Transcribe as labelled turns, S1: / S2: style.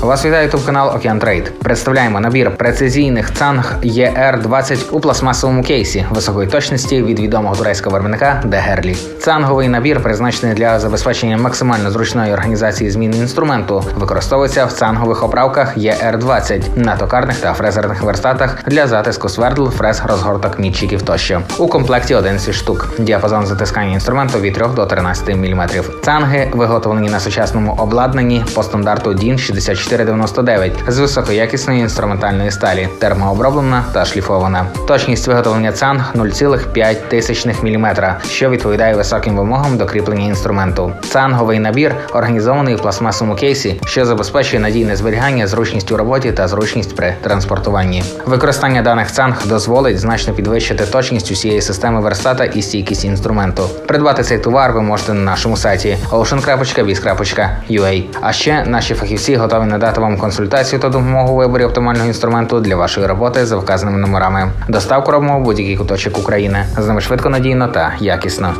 S1: Вас вітає ютуб канал Океан Трейд. Представляємо набір прецизійних цанг ER20 у пластмасовому кейсі високої точності від відомого турецького виробника Дегерлі. Цанговий набір призначений для забезпечення максимально зручної організації зміни інструменту. Використовується в цангових оправках ER20 на токарних та фрезерних верстатах для затиску свердл, фрез, розгорток, мітчиків тощо. У комплекті 11 штук. Діапазон затискання інструменту від 3 до 13 мм. Цанги виготовлені на сучасному обладнанні по стандарту DIN 6499 з високоякісної інструментальної сталі, термооброблена та шліфована. Точність виготовлення цанг 0,5 тисячних мм, що відповідає високим вимогам до кріплення інструменту. Цанговий набір організований в пластмасовому кейсі, що забезпечує надійне зберігання, зручність у роботі та зручність при транспортуванні. Використання даних цанг дозволить значно підвищити точність усієї системи верстата і стійкість інструменту. Придбати цей товар ви можете на нашому сайті ocean.biz.ua. А ще наші фахівці готові надати вам консультацію та допомогу у виборі оптимального інструменту для вашої роботи за вказаними номерами. Доставку робимо в будь-який куточок України. З нами швидко, надійно та якісно.